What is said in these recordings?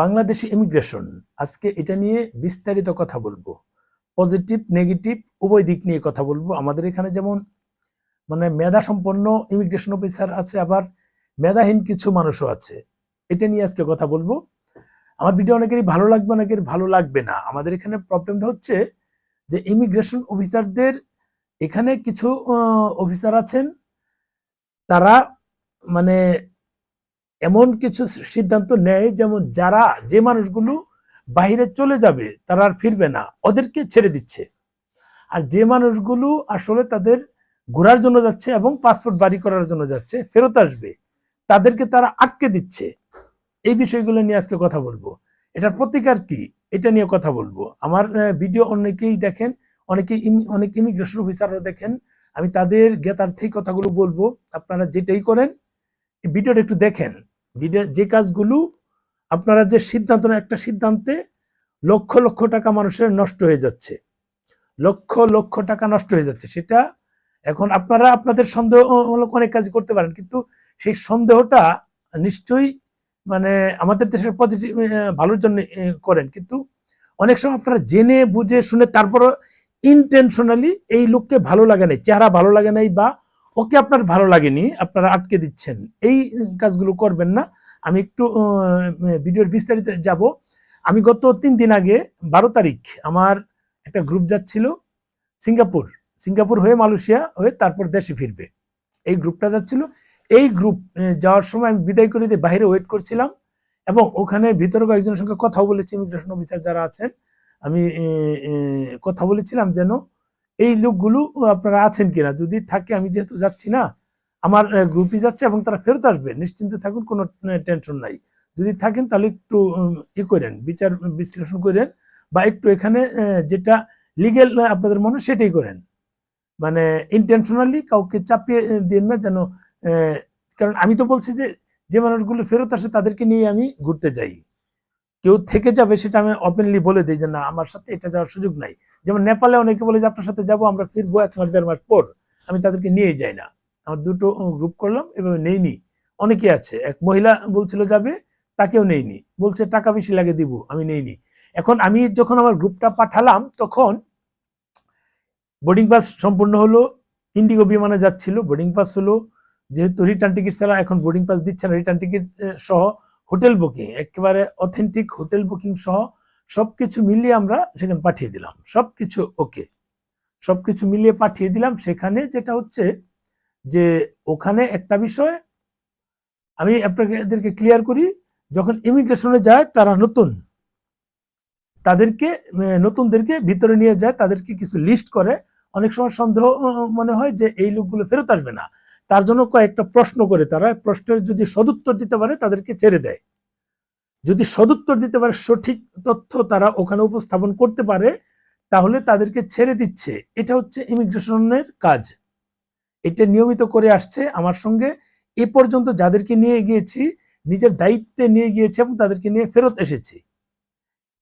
Bangladeshi immigration আজকে এটা নিয়ে বিস্তারিত কথা বলব। পজিটিভ নেগেটিভ উভয় দিক নিয়ে কথা বলব। আমাদের এখানে যেমন মানে মেধা সম্পন্ন ইমিগ্রেশন অফিসার আছে, আবার মেধাহীন কিছু মানুষও আছে। এটা নিয়ে আজকে কথা বলব। আমার ভিডিও অনেকেরই ভালো লাগবে, অনেকের ভালো লাগবে না। আমাদের এখানে প্রবলেমটা হচ্ছে যে ইমিগ্রেশন অফিসারদের এখানে কিছু অফিসার আছেন, তারা মানে এমন কিছু সিদ্ধান্ত নেয়, যেমন যারা যে মানুষগুলো বাইরে চলে যাবে, তারা আর ফিরবে না, ওদেরকে ছেড়ে দিচ্ছে। আর যে মানুষগুলো আসলে তাদের ঘোরার জন্য যাচ্ছে এবং পাসপোর্ট বাড়ি করার জন্য যাচ্ছে, ফেরত আসবে, তাদেরকে তারা আটকে দিচ্ছে। এই বিষয়গুলো নিয়ে আজকে কথা বলব। এটার প্রতিকার কি? এটা নিয়ে কথা বলব। আমার ভিডিও অনেকেই দেখেন অনেকেই অনেক ইমিগ্রেশন অফিসাররা দেখেন, আমি তাদের জ্ঞাতার্থে কথাগুলো বলব। আপনারা যেটাই করেন ভিডিওটা একটু দেখেন। যে কাজগুলো আপনারা যে সিদ্ধান্ত একটা সিদ্ধান্তে লক্ষ লক্ষ টাকা মানুষের নষ্ট হয়ে যাচ্ছে। লক্ষ লক্ষ টাকা নষ্ট হয়ে যাচ্ছে। সেটা এখন আপনারা আপনাদের সন্দেহমূলক অনেক কাজ করতে পারেন, কিন্তু সেই সন্দেহটা নিশ্চয়ই মানে আমাদের দেশের পজিটিভ ভালোর জন্য করেন। কিন্তু অনেক সময় আপনারা জেনে, বুঝে, শুনে তারপরও ইনটেনশনালি এই লোককে ভালো লাগে নাই, চেহারা ভালো লাগে নাই বা ওকে আপনার ভালো লাগেনি, আপনারা আটকে দিচ্ছেন। এই কাজগুলো করবেন না। আমি একটু ভিডিওর বিস্তারিত যাব। আমি গত তিন দিন আগে, বারো তারিখ, আমার একটা গ্রুপ যাচ্ছিল সিঙ্গাপুর। সিঙ্গাপুর হয়ে মালয়েশিয়া হয়ে তারপর দেশে ফিরবে। এই গ্রুপটা যাচ্ছিল। এই গ্রুপ যাওয়ার সময় আমি বিদায় করে দিয়ে বাইরে ওয়েট করছিলাম এবং ওখানে ভিতরে কয়েকজনের সঙ্গে কথাও বলেছি। ইমিগ্রেশন অফিসার যারা আছেন, আমি কথা বলেছিলাম যেন এই লোকগুলো আপনারা আছেন কিনা? যদি থাকে, আমি যেহেতু যাচ্ছি না, আমার গ্রুপই যাচ্ছে এবং তারা ফেরত আসবে, নিশ্চিন্তে থাকুন, কোনো টেনশন নাই। যদি থাকেন, তাহলে একটু ই করেন, বিচার, বিশ্লেষণ করেন বা একটু এখানে যেটা লিগেল আপনাদের মনে সেটাই করেন। মানে ইন্টেনশনালি কাউকে চাপিয়ে দিন না যেন কারণ আমি তো বলছি যে যে মানুষগুলো ফেরত আসে, তাদেরকে নিয়ে আমি ঘুরতে যাই। কেউ থেকে যাবে সেটা আমি ওপেনলি বলে দিই যে না, আমার সাথে এটা যাওয়ার সুযোগ নাই। যেমন নেপালে অনেকে বলে যে, আপনার সাথে যাব, আমরা ফিরবো এক মাস, দেড় মাস পর। আমি তাদেরকে নিয়ে যাই না। আমার দুটো গ্রুপ করলাম, এভাবে নেইনি। অনেকে আছে, এক মহিলা বলছিল যাবে, তাকেও নেইনি। বলছে, টাকা বেশি লাগে, দিব। আমি নেইনি। এখন আমি যখন আমার গ্রুপটা পাঠালাম, তখন বোর্ডিং পাস সম্পূর্ণ হলো ইন্ডিগো বিমানে যাচ্ছিল। বোর্ডিং পাস হলো, যেহেতু রিটার্ন টিকিট ছাড়া এখন বোর্ডিং পাস দিচ্ছে না রিটার্ন টিকিট সহ হোটেল বুকিং, একেবারে অথেন্টিক হোটেল বুকিং সহ সবকিছু মিলিয়ে আমরা সেখানে পাঠিয়ে দিলাম। সবকিছু ওকে সবকিছু মিলিয়ে পাঠিয়ে দিলাম সেখানে যেটা হচ্ছে যে ওখানে একটা বিষয়, আমি আপনাদেরকে ক্লিয়ার করি, যখন ইমিগ্রেশনে যায় তারা নতুন, তাদেরকে নতুনদেরকে ভিতরে নিয়ে যায়, তাদেরকে কিছু লিস্ট করে। অনেক সময় সন্দেহ মনে হয় যে এই লোকগুলো ফেরত আসবে না। তার জন্য কয়েকটা প্রশ্ন করে তারা। প্রশ্নের যদি সদুত্তর দিতে পারে, তাদেরকে ছেড়ে দেয়। যদি সদুত্তর দিতে পারে, সঠিক তথ্য তারা ওখানে উপস্থাপন করতে পারে, তাহলে তাদেরকে ছেড়ে দিচ্ছে। এটা হচ্ছে ইমিগ্রেশনের কাজ। এটা নিয়মিত করে আসছে। আমার সঙ্গে এ পর্যন্ত যাদেরকে নিয়ে গিয়েছি, নিজের দায়িত্বে নিয়ে গিয়েছি এবং তাদেরকে নিয়ে ফেরত এসেছি।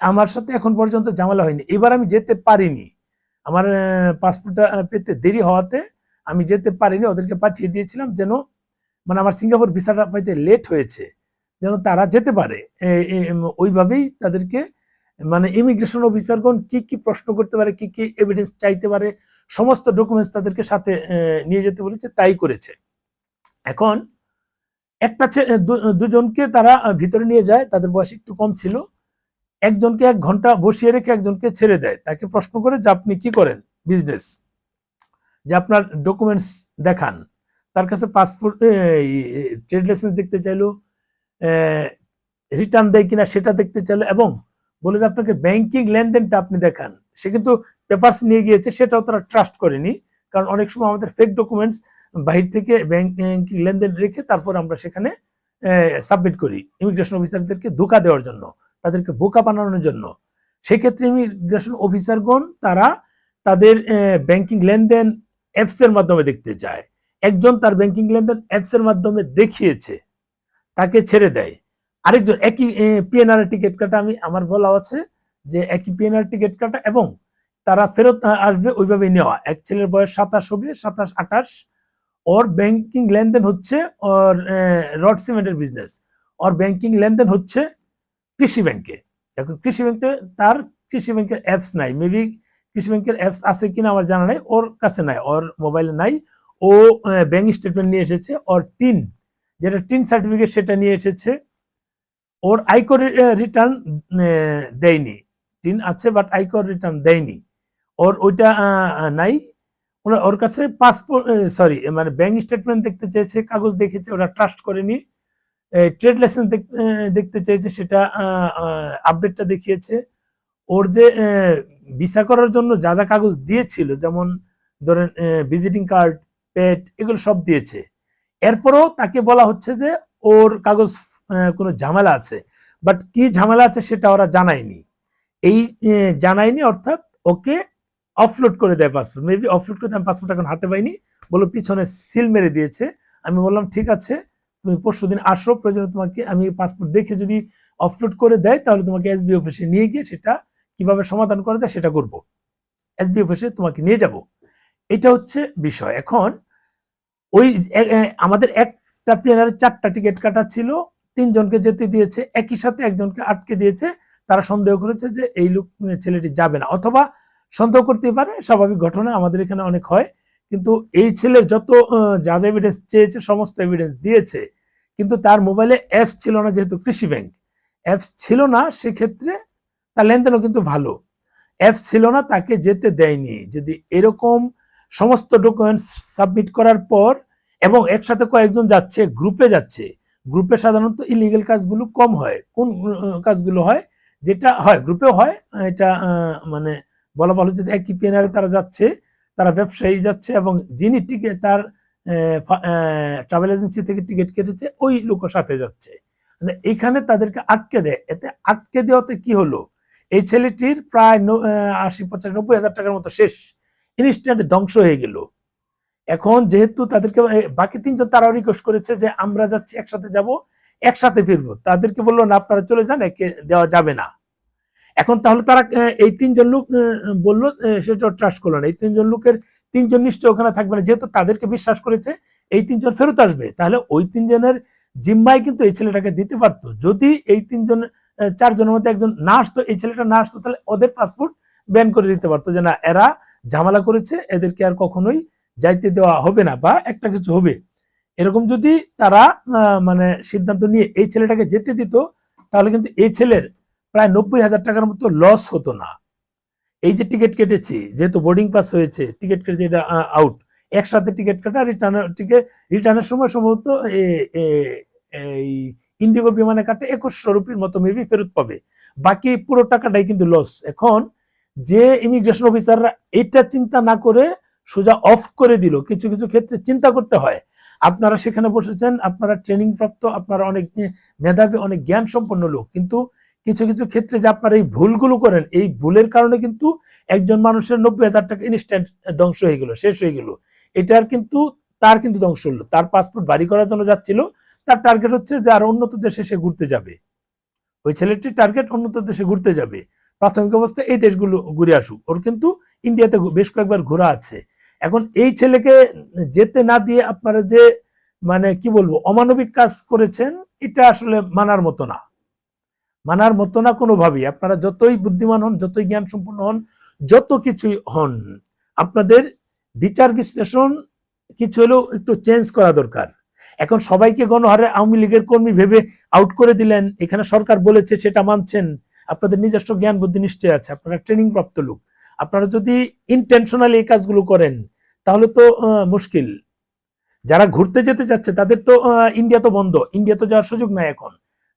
আমার সাথে এখন পর্যন্ত জামালা হয়নি। এবার আমি যেতে পারিনি। আমার পাসপোর্টটা পেতে দেরি হওয়াতে আমি যেতে পারিনি, ওদেরকে পাঠিয়ে দিয়েছিলাম যেন মানে আমার সিঙ্গাপুর ভিসাটা পাইতে লেট হয়েছে, যেন তারা যেতে পারে। ওইভাবেই তাদেরকে মানে ইমিগ্রেশন অফিসারগণ কি কি প্রশ্ন করতে পারে, কি কি এভিডেন্স চাইতে পারে, সমস্ত ডকুমেন্টস তাদেরকে সাথে নিয়ে যেতে বলেছে, তাই করেছে। এখন একটা দুজনকে তারা ভিতরে নিয়ে যায়, তাদের বয়স একটু কম ছিল, একজনকে এক ঘণ্টা বসিয়ে রেখে একজনকে ছেড়ে দেয়, তাকে প্রশ্ন করে যে আপনি কি করেন বিজনেস যে আপনার ডকুমেন্টস দেখান। তার কাছে পাসপোর্ট ট্রেড লাইসেন্স দেখতে চাইলো রিটার্ন দেয় কিনা সেটা দেখতে চাইলো এবং বলে যে আপনাকে ব্যাংকিং লেনদেনটা আপনি দেখান। সে কিন্তু পেপার্স নিয়ে গিয়েছে, সেটাও তারা ট্রাস্ট করেনি। কারণ অনেক সময় আমাদের ফেক ডকুমেন্টস বাহির থেকে ব্যাংকিং লেনদেন রেখে তারপর আমরা সেখানে সাবমিট করি ইমিগ্রেশন অফিসারদেরকে ধোকা দেওয়ার জন্য, তাদেরকে বোকা বানানোর জন্য। সেক্ষেত্রে ইমিগ্রেশন অফিসারগণ তারা তাদের ব্যাংকিং লেনদেন অ্যাপস এর মাধ্যমে দেখতে চায়। একজন তার ব্যাংকিং লেনদেন অ্যাপস এর মাধ্যমে দেখিয়েছে, তাকে ছেড়ে দেয়। আরেকজন, একই পিএনআর টিকিট কাটা আমি, আমার বলা আছে যে একই পিএনআর টিকিট কাটা এবং তারা ফেরত আসবে ওইভাবে নেওয়া। এক ছেলের বয়স সাতাশ হবে, সাতাশ, আঠাশ। ওর ব্যাংকিং লেনদেন হচ্ছে ওর রড সিমেন্টের বিজনেস ওর ব্যাংকিং লেনদেন হচ্ছে কৃষি ব্যাংকে এখন কৃষি ব্যাংকে তার কৃষি ব্যাংকের অ্যাপস নাই। মেবি কৃষি ব্যাংকের অ্যাপস আছে কিনা আমার জানা নাই, ওর কাছে নাই, ওর মোবাইলে নাই। ও ব্যাংক স্টেটমেন্ট নিয়ে এসেছে, ওর টিন যেটা টিন সার্টিফিকেট সেটা নিয়ে এসেছে। ওর আয়কর রিটার্ন দেয়নি। টিন আছে বাট আয়কর রিটার্ন দেয়নি। ওর ওইটা নাই। ওরা, ওর কাছে পাসপোর্ট সরি মানে ব্যাংক স্টেটমেন্ট দেখতে চেয়েছে, কাগজ দেখেছে, ওরা ট্রাস্ট করেনি। ট্রেড লাইসেন্স দেখতে চেয়েছে, সেটা আপডেটটা দেখিয়েছে। ওর যে ভিসা করার জন্য যা যা কাগজ দিয়েছিল, যেমন ধরেন ভিজিটিং কার্ড পেট এগুলো সব দিয়েছে। এরপরও তাকে বলা হচ্ছে যে, ওর কাগজ কোনো ঝামেলা আছে। বাট কি ঝামেলা আছে সেটা ওরা জানায়নি। এই জানায়নি অর্থাৎ ওকে অফলোড করে দেয় পাসপোর্ট মেবি অফলোড করে দেয় পাসপোর্ট এখন হাতে পাইনি। বলো পিছনে সিল মেরে দিয়েছে। আমি বললাম, ঠিক আছে, তুমি পরশু দিন আসো। প্রয়োজনে তোমাকে আমি পাসপোর্ট দেখে যদি অফলোড করে দেয়, তাহলে তোমাকে এসবি অফিসে নিয়ে গিয়ে সেটা কীভাবে সমাধান করা যায় সেটা করব। এসবি অফিসে তোমাকে নিয়ে যাব। এটা হচ্ছে বিষয়। এখন ওই আমাদের একটা প্লেনারের চারটা টিকিট কাটা ছিল। তিনজনকে যেতে দিয়েছে। একই সাথে একজনকে আটকে দিয়েছে। তারা সন্দেহ করেছে যে এই লোক ছেলেটি যাবে না। অথবা সন্দেহ করতে পারে, স্বাভাবিক ঘটনা আমাদের এখানে অনেক হয়। কিন্তু এই ছেলের যত যা যা এভিডেন্স চেয়েছে, সমস্ত এভিডেন্স দিয়েছে। কিন্তু তার মোবাইলে অ্যাপস ছিল না, যেহেতু কৃষি ব্যাংক অ্যাপস ছিল না, সেক্ষেত্রে তার লেনদেনও কিন্তু ভালো। অ্যাপস ছিল না, তাকে যেতে দেয়নি। যদি এরকম সমস্ত ডকুমেন্টস সাবমিট করার পর এবং একসাথে কয়েকজন যাচ্ছে গ্রুপে যাচ্ছে গ্রুপে সাধারণত ইলিগেল কাজগুলো কম হয়। কোন কাজগুলো হয়? যেটা হয় গ্রুপেও হয়, এটা মানে বলা ভালো যে একই পেনারে তারা যাচ্ছে, তারা ব্যবসায়ী যাচ্ছে এবং যিনি টিকিট তার ট্রাভেল এজেন্সি থেকে টিকিট কেটেছে, ওই লোকের সাথে যাচ্ছে। মানে এখানে তাদেরকে আটকে দেয়। এতে আটকে দেওয়াতে কি হলো? এই ছেলেটির প্রায় আশি পঞ্চাশ নব্বই হাজার টাকার মতো শেষ। ইনস্ট্যান্ট ধ্বংস হয়ে গেল। এখন যেহেতু তাদেরকে বাকি তিনজন তারাও রিকোয়েস্ট করেছে যে আমরা যাচ্ছি, একসাথে যাব, একসাথে ফিরবো। তাদেরকে বলল, না, আপনারা চলে যান, একে দেওয়া যাবে না। এখন তাহলে তারা এই তিনজন লোক বলল সেটা ট্রাস্ট করল না। এই তিনজন লোকের তিনজন নিশ্চয় ওখানে থাকবে না। যেহেতু তাদেরকে বিশ্বাস করেছে, এই তিনজন ফেরত আসবে। তাহলে ওই তিনজনের জিম্মায় কিন্তু এই ছেলেটাকে দিতে পারতো। যদি এই তিনজন চারজনের মধ্যে একজন না আসতো এই ছেলেটা না আসতো তাহলে ওদের পাসপোর্ট ব্যান করে দিতে পারতো যে না, এরা ঝামেলা করেছে, এদেরকে আর কখনোই যাইতে দেওয়া হবে না বা একটা কিছু হবে। এরকম যদি তারা মানে সিদ্ধান্ত নিয়ে এই ছেলেটাকে যেতে দিত, তাহলে কিন্তু এই ছেলের প্রায় নব্বই হাজার টাকার মতো লস হতো না। এই যে টিকিট কেটেছি, যেহেতু বোর্ডিং পাস হয়েছে টিকিট কেটে এটা আউট একসাথে টিকিট কাটা রিটার্ন টিকিট রিটার্নের সময় সম্ভবত এই ইন্ডিগো বিমানে কাটে একুশশো রুপির মতো মেবি ফেরত পাবে। বাকি পুরো টাকাটাই কিন্তু লস এখন যে ইমিগ্রেশন অফিসাররা এটা চিন্তা না করে সোজা অফ করে দিল, কিছু কিছু ক্ষেত্রে চিন্তা করতে হয়। আপনারা সেখানে বসেছেন, আপনারা ট্রেনিং প্রাপ্ত আপনারা অনেক মেধাবী, অনেক জ্ঞান সম্পন্ন লোক। কিন্তু কিছু কিছু ক্ষেত্রে যে আপনারা এই ভুলগুলো করেন, এই ভুলের কারণে কিন্তু একজন মানুষের নব্বই হাজার টাকা ইনস্ট্যান্ট ধ্বংস হয়ে গেল, শেষ হয়ে গেল। এটার কিন্তু, তার কিন্তু ধ্বংস হলো। তার পাসপোর্ট বাড়ি করার জন্য যাচ্ছিল তার টার্গেট হচ্ছে যে আর উন্নত দেশে সে ঘুরতে যাবে। ওই ছেলেটির টার্গেট উন্নত দেশে ঘুরতে যাবে। প্রাথমিক অবস্থায় এই দেশগুলো ঘুরে আসুক। ওর কিন্তু ইন্ডিয়াতে বেশ কয়েকবার ঘোরা আছে। এখন এই ছেলেকে যেতে না দিয়ে আপনারা যে মানে কি বলব, অমানবিক কাজ করেছেন, এটা আসলে মানার মতো না। মানার মতো না কোনোভাবেই। আপনারা যতই বুদ্ধিমান হন, যতই জ্ঞান সম্পন্ন হন, যত কিছুই হন, আপনাদের বিচার বিশ্লেষণ কিছু হলেও একটু চেঞ্জ করা দরকার। এখন সবাইকে গণহারে আওয়ামী লীগের কর্মী ভেবে আউট করে দিলেন। এখানে সরকার বলেছে সেটা মানছেন। আপনাদের নিজস্ব জ্ঞান বুদ্ধি নিশ্চয় আছে। আপনারা ট্রেনিং প্রাপ্ত লোক। আপনারা যদি ইনটেনশনালি এই কাজগুলো করেন, তাহলে তো মুশকিল। যারা ঘুরতে যেতে চাচ্ছে, তাদের তো ইন্ডিয়া তো বন্ধ। ইন্ডিয়া তো যাওয়ার সুযোগ নাই এখন।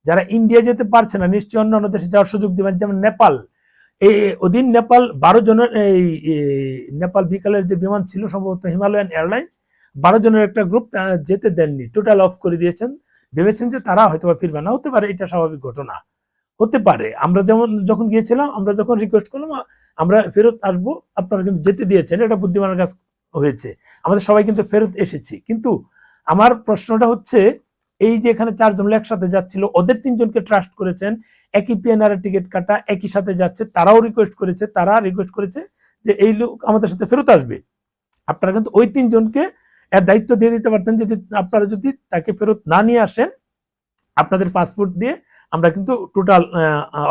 যারা ইন্ডিয়া যেতে পারছে না, নিশ্চয়ই অন্যান্য দেশে যাওয়ার সুযোগ দিবেন। যেমন নেপাল। এই ওদিন নেপাল বারো জনের, এই নেপাল বিকালের যে বিমান ছিল, সম্ভবত হিমালয়ান এয়ারলাইন্স বারো জনের একটা গ্রুপ যেতে দেননি। টোটাল অফ করে দিয়েছেন। ভেবেছেন যে তারা হয়তো বা ফিরবে না। হতে পারে এটা স্বাভাবিক ঘটনা। হতে পারে। আমরা যেমন যখন গিয়েছিলাম, আমরা যখন রিকোয়েস্ট করলাম আমরা ফেরত আসব। আপনারা কিন্তু যেতে দিয়েছেন। এটা বুদ্ধিমানের কাজ হয়েছে। আমাদের সবাই কিন্তু ফেরত এসেছি। কিন্তু আমার প্রশ্নটা হচ্ছে, এই যে এখানে চারজন একসাথে যাচ্ছিল, ওদের তিনজনকে ট্রাস্ট করেছেন, একই পিএনআর টিকিট কাটা, একই সাথে যাচ্ছে, তারাও রিকোয়েস্ট করেছে, তারা রিকোয়েস্ট করেছে যে এই লোক আমাদের সাথে ফেরত আসবে। আপনারা কিন্তু ওই তিনজনকে এর দায়িত্ব দিয়ে দিতে পারতেন যদি আপনারা যদি তাকে ফেরত না নিয়ে আসেন, আপনাদের পাসপোর্ট দিয়ে আমরা কিন্তু টোটাল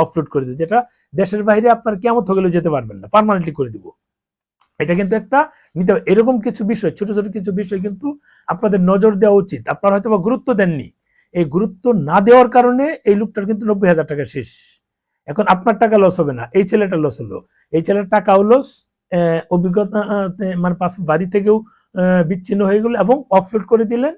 অফলোড করে দিই যেটা দেশের বাইরে আপনার কেমন হলেও যেতে পারবেন না পার্মানেন্টলি করে দিব। এটা কিন্তু একটা নিতে। এরকম কিছু বিষয়, ছোট ছোট কিছু বিষয় কিন্তু আপনাদের নজর দেওয়া উচিত। আপনারা হয়তো বা গুরুত্ব দেননি। এই গুরুত্ব না দেওয়ার কারণে এই লোকটার কিন্তু নব্বই হাজার টাকা শেষ। এখন আপনার টাকা লস হবে না, এই ছেলেটা লস হলো। এই ছেলের টাকাও লস অভিজ্ঞতা মানে পাস বাড়ি থেকেও বিচ্ছিন্ন হয়ে গেল এবং অফলোড করে দিলেন।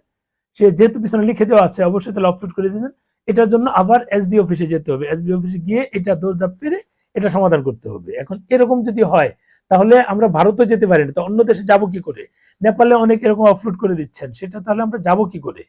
সে যেহেতু পিছনে লিখে দেওয়া আছে, অবশ্যই তাহলে অফলোড করে দিলেন এটার জন্য আবার এসডি অফিসে যেতে হবে। এসডি অফিসে গিয়ে এটা দৌড় পেরে এটা সমাধান করতে হবে। এখন এরকম যদি হয়, তাহলে আমরা ভারতও যেতে পারি না। তো অন্য দেশে যাব কি করে? নেপালে অনেক এরকম অফলোড করে দিচ্ছেন। সেটা তাহলে আমরা যাব কি করে?